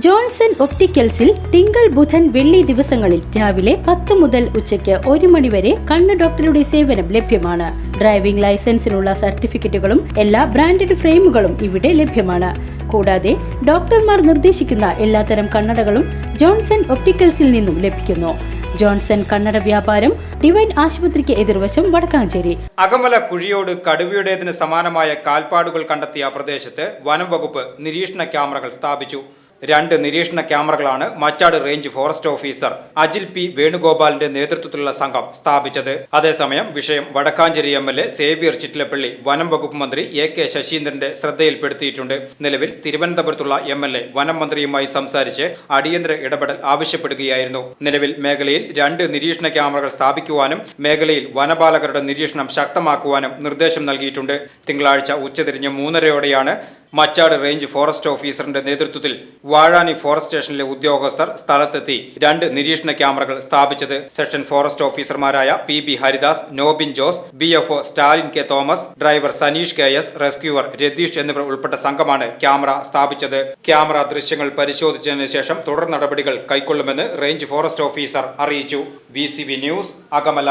Johnson ഒപ്റ്റിക്കൽസിൽ തിങ്കൾ ബുധൻ വെള്ളി ദിവസങ്ങളിൽ രാവിലെ പത്ത് മുതൽ ഉച്ചയ്ക്ക് ഒരു മണിവരെ കണ്ണ് ഡോക്ടറുടെ സേവനം ലഭ്യമാണ്. ഡ്രൈവിംഗ് ലൈസൻസിനുള്ള സർട്ടിഫിക്കറ്റുകളും എല്ലാ ബ്രാൻഡഡ് ഫ്രെയിമുകളും ഇവിടെ ലഭ്യമാണ്. കൂടാതെ ഡോക്ടർമാർ നിർദ്ദേശിക്കുന്ന എല്ലാത്തരം കണ്ണടകളും ജോൺസൺ ഒപ്റ്റിക്കൽസിൽ നിന്നും ലഭിക്കുന്നു. ജോൺസൺ കണ്ണട വ്യാപാരം ഡിവൈൻ ആശുപത്രിക്ക് എതിർവശം വടക്കാഞ്ചേരി. അകമല കുഴിയോട് കടുവയുടേതിന് സമാനമായ കാൽപ്പാടുകൾ കണ്ടെത്തിയ പ്രദേശത്ത് വനം വകുപ്പ് നിരീക്ഷണ ക്യാമറകൾ സ്ഥാപിച്ചു. രണ്ട് നിരീക്ഷണ ക്യാമറകളാണ് Machad range forest officer Ajil P വേണുഗോപാലിന്റെ നേതൃത്വത്തിലുള്ള സംഘം സ്ഥാപിച്ചത്. അതേസമയം വിഷയം Vadakkanchery M L A Xavier Chittilappally വനം വകുപ്പ് മന്ത്രി എ കെ ശശീന്ദ്രന്റെ ശ്രദ്ധയിൽപ്പെടുത്തിയിട്ടുണ്ട്. നിലവിൽ തിരുവനന്തപുരത്തുള്ള എം എൽ എ വനം മന്ത്രിയുമായി സംസാരിച്ച് അടിയന്തര ഇടപെടൽ ആവശ്യപ്പെടുകയായിരുന്നു. നിലവിൽ മേഖലയിൽ രണ്ട് നിരീക്ഷണ ക്യാമറകൾ സ്ഥാപിക്കുവാനും മേഖലയിൽ വനപാലകരുടെ നിരീക്ഷണം ശക്തമാക്കുവാനും നിർദ്ദേശം നൽകിയിട്ടുണ്ട്. തിങ്കളാഴ്ച ഉച്ചതിരിഞ്ഞ് മൂന്നരയോടെയാണ് മച്ചാട് റേഞ്ച് ഫോറസ്റ്റ് ഓഫീസറിന്റെ നേതൃത്വത്തിൽ വാഴാനി ഫോറസ്റ്റ് സ്റ്റേഷനിലെ ഉദ്യോഗസ്ഥർ സ്ഥലത്തെത്തി രണ്ട് നിരീക്ഷണ ക്യാമറകൾ സ്ഥാപിച്ചത്. സെക്ഷൻ ഫോറസ്റ്റ് ഓഫീസർമാരായ P B Haridas Nobin Jose B F O Stalin K Thomas driver Saneesh K S rescuer Ratheesh എന്നിവർ ഉൾപ്പെട്ട സംഘമാണ് ക്യാമറ സ്ഥാപിച്ചത്. ക്യാമറ ദൃശ്യങ്ങൾ പരിശോധിച്ചതിന് ശേഷം തുടർ നടപടികൾ കൈക്കൊള്ളുമെന്ന് റേഞ്ച് ഫോറസ്റ്റ് ഓഫീസർ അറിയിച്ചു. V news Akamala.